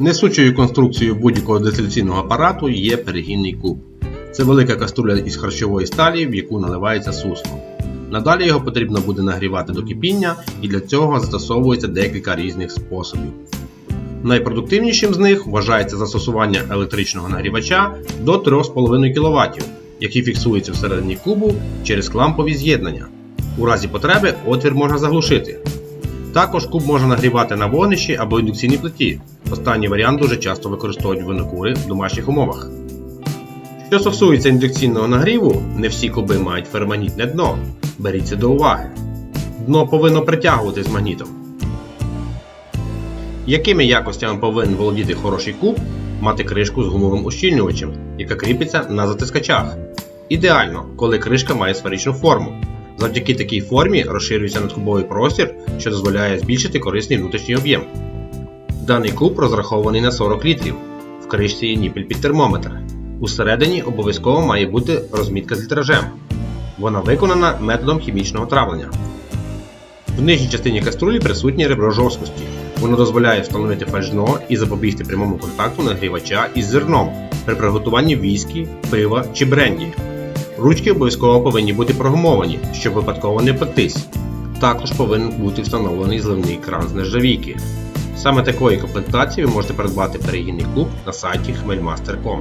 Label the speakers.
Speaker 1: Несучою конструкцією будь-якого дистиляційного апарату є перегінний куб. Це велика каструля із харчової сталі, в яку наливається сусло. Надалі його потрібно буде нагрівати до кипіння, і для цього застосовується декілька різних способів. Найпродуктивнішим з них вважається застосування електричного нагрівача до 3,5 кВт, який фіксується всередині кубу через клампові з'єднання. У разі потреби отвір можна заглушити. Також куб можна нагрівати на вогнищі або індукційній плиті. Останній варіант дуже часто використовують винокури в домашніх умовах. Що стосується індукційного нагріву, не всі куби мають ферманітне дно. Беріть це до уваги. Дно повинно притягуватись магнітом. Якими якостями повинен володіти хороший куб, мати кришку з гумовим ущільнювачем, яка кріпиться на затискачах. Ідеально, коли кришка має сферичну форму. Завдяки такій формі розширюється надкубовий простір, що дозволяє збільшити корисний внутрішній об'єм. Даний куб розрахований на 40 літрів. В кришці є ніпель під термометр. Усередині обов'язково має бути розмітка з літражем. Вона виконана методом хімічного травлення. В нижній частині каструлі присутнє ребро жорсткості. Воно дозволяє встановити фальшно і запобігти прямому контакту нагрівача із зерном при приготуванні віскі, пива чи бренді. Ручки обов'язково повинні бути прогумовані, щоб випадково не пектись. Також повинен бути встановлений зливний кран з нержавійки. Саме такої комплектації ви можете придбати перегінний клуб на сайті хмельмастер.com.